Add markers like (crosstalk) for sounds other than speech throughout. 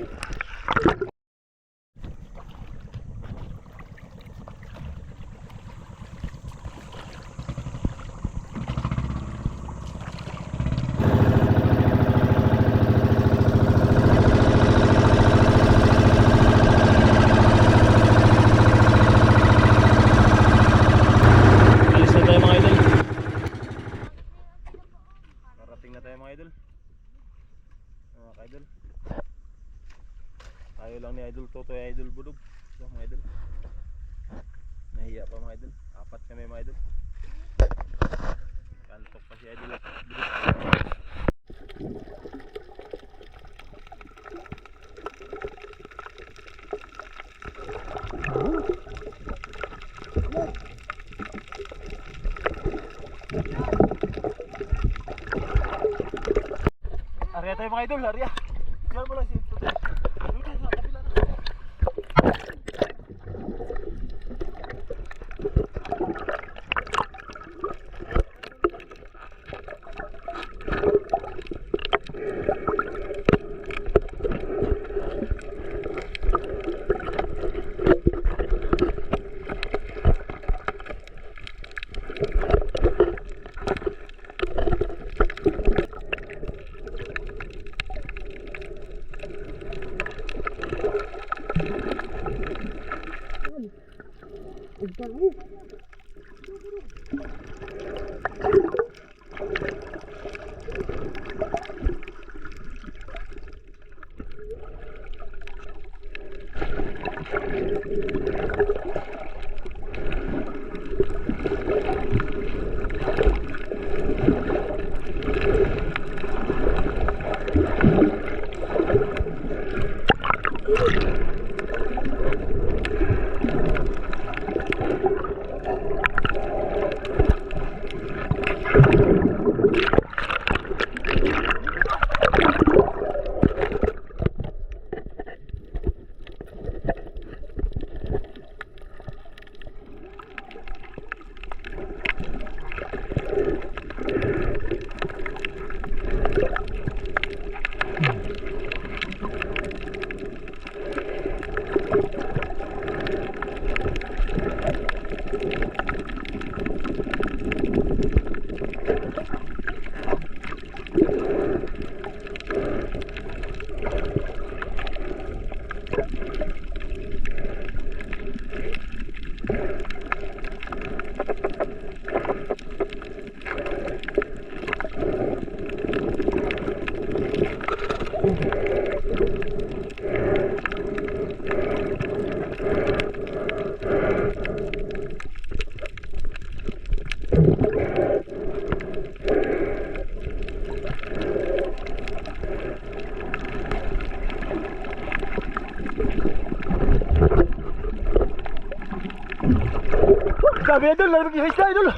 よろしくお願いします。Lang ni Idol Toto Idol Budog. So, mga idol. Nahiya pa mga idol. Apat kami mga idol. Kantok pa si Idol Budog. Arya tayo mga idol, Arya. Kabeh dulu, lagi kita dulu.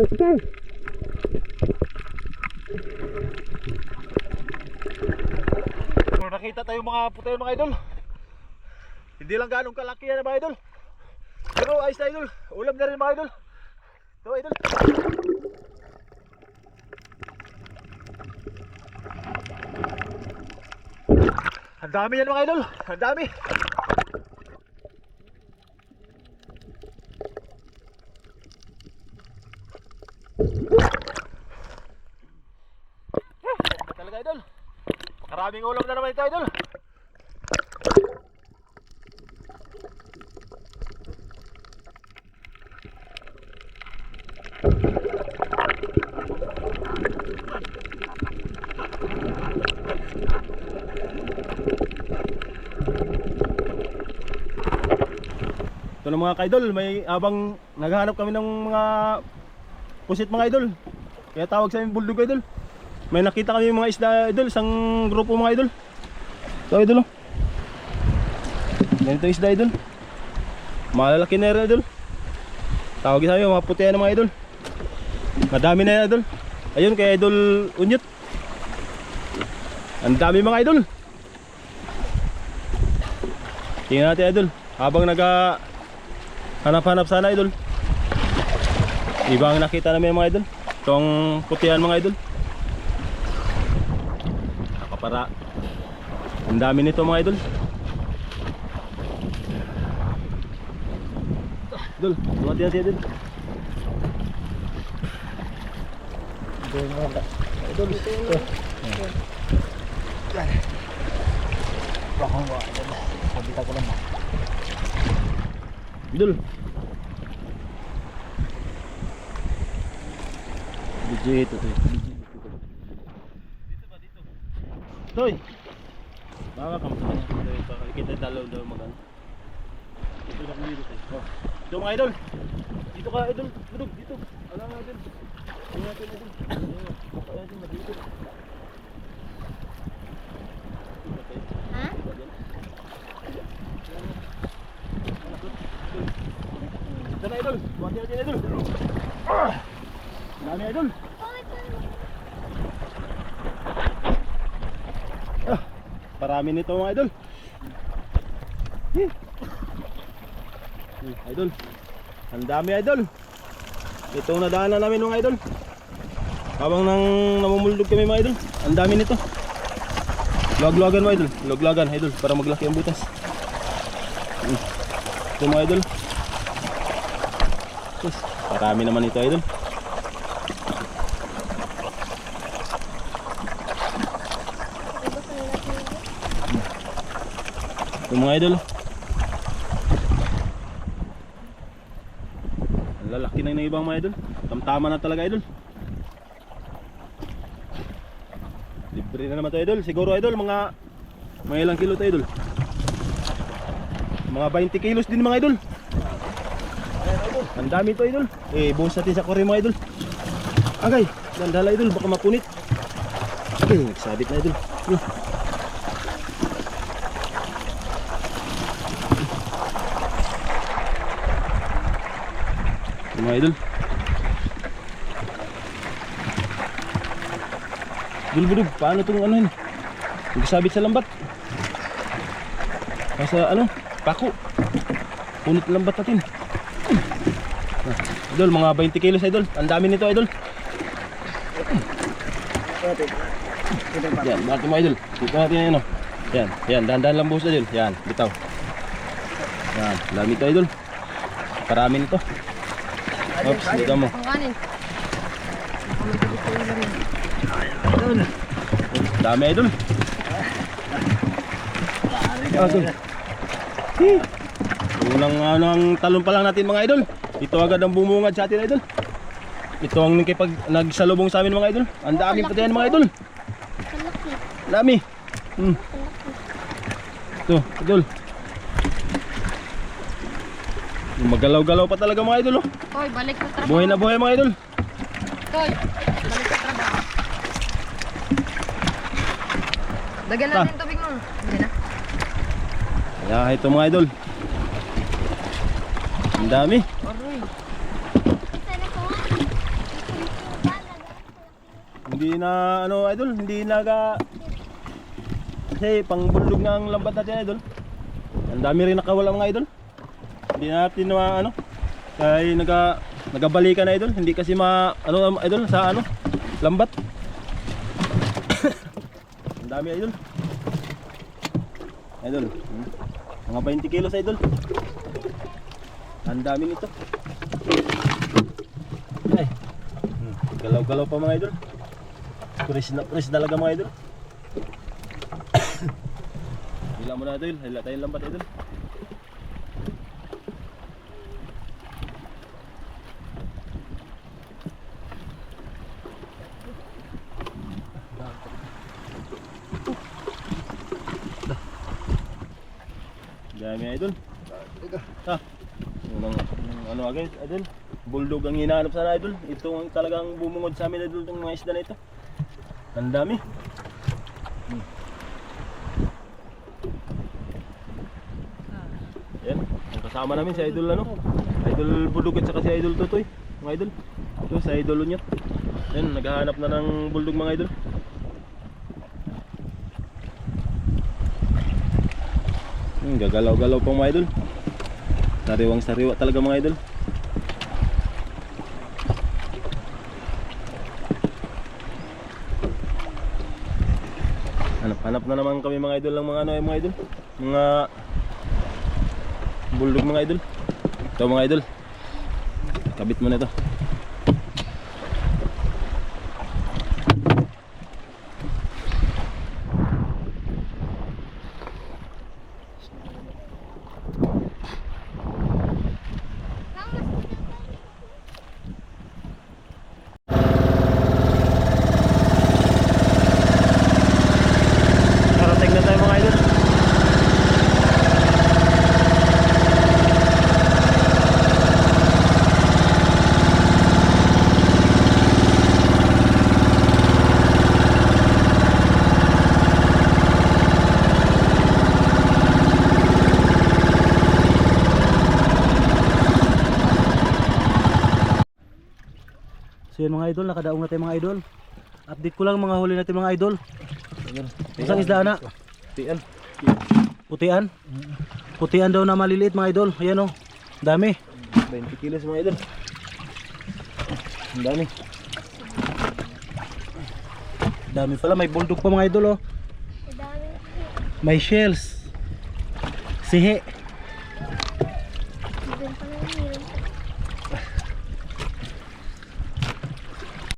Na idol. Kung nakita tayo mga puti mga idol. Hindi lang ganong kalaki yan mga idol. Pero ayos na idol. Ulam na rin mga idol. Ito idol. Ang dami yan mga idol. Ang dami. Ah, talaga idol. Maraming ulam na naman ito idol. Ito mga kaidol, may abang naghahanap kami ng mga pusit mga idol. Kaya tawag sa amin bulldog idol. May nakita kami mga isda idol, isang grupo mga idol. Ito idol oh. Ganito isda idol. Malalaki na rin idol. Tawag amin mga puti na mga idol. Madami na yan idol. Ayun kay idol unyot. Ang dami mga idol. Tingnan natin idol. Habang naga hanap-hanap sana idol. Ibang nakita namin mga idol. Itong putihan mga idol. Ang dami nito mga idol. Idol, mati natin idol. Idol, ito. Idol. Video ito to. Dito ba dito? Toy. Sa kanya. Toy, baka kita dalaw daw magan. Dito na dito tayo. Oh. Dito mga idol. Dito ka idol. Budog dito. Ala nga idol. Tingnan natin idol. Idol na dito. Ha? Ito na idol. Buhati natin idol. Ah! Dami idol. Parami nito mga idol. Hmm. Idol. Ang dami idol. Ito ang nadaanan namin mga idol. Habang nang namumuldog kami mga idol. Ang dami nito. Log-logan mga idol. Log-logan idol para maglaki ang butas. Hmm. Ito mga idol. Yes, marami naman ito idol. Mga idol. Lalaki na ng ibang mga idol. Tamtama na talaga idol. Libre na naman to idol. Siguro idol mga mga ilang kilo to idol. Mga 20 kilos din mga idol. Ang dami to idol. Eh, buhos natin sa kore mga idol. Agay, dandala idol, baka mapunit. Agay, nagsabit na idol. Ito, mga idol. Bulbulog, paano itong ano yun? Nagsabit sa lambat. Nasa ano, pako. Punit lambat natin. Ah, Idol, mga 20 kilos idol. Ang dami nito idol. Yan, bakit mo idol? Dito natin yan ano. Yan, yan, dahan-dahan lang buhos idol. Yan, bitaw. Yan, dami ito idol. Parami nito. Oops, dito mo. Dami idol. Idol. Unang ano ang talon pa lang natin mga idol. Ito agad ang bumungad sa atin idol. Ito ang nakipag nagsalubong sa amin mga idol. Ang daming patihan mga idol. Dami. Hmm. Ito, idol. Magalaw-galaw pa talaga mga idol oh. Koy, balik sa trabaho. Buhay na buhay mga idol. Koy, balik sa trabaho. Lagyan Ah. natin tubig mo. Hindi na. Kaya ito mga idol. Ang dami. Aroy. Hindi na ano idol, hindi naga kasi pang bulldog na ang lambat natin idol. Ang dami rin nakawala mga idol. Hindi natin na ano kaya naga nagabalikan na idol, hindi kasi ma ano idol sa ano lambat. (coughs) ang dami idol. Idol. hmm. Mga 20 kilos idol. Ang dami nito. Ay. Hmm, Galaw-galaw pa mga idol. Press na press talaga mga idol. (coughs) Hila mo na idol, hila tayo lambat idol. Dami idol. Ha. Unang, ano agad idol. Bulldog ang hinahanap sana idol. Ito ang talagang bumungod sa amin idol itong mga isda na ito. Ang dami. Hmm. Yan, ang kasama namin si Idol ano? Idol Bulldog at saka si Idol Totoy, mga idol. Ito sa idol niya. Yan, naghahanap na ng bulldog mga idol. Hmm, gagalaw-galaw pang mga idol. Sariwang sariwa talaga mga idol. Hanap-hanap na naman kami mga idol ng mga ano eh, mga idol. Mga bulldog mga idol. Ito mga idol. Kabit mo na ito. Karating na tayo mga idol. So yun mga idol, nakadaong na tayo mga idol. Update ko lang mga huli natin mga idol. Isang isda na. Tian. Putian. Putian daw na maliliit mga idol. Ayan o. Dami. 20 kilos mga idol. Ang dami. Dami pala. May bulldog pa mga idol o. May shells. Sihe. Yun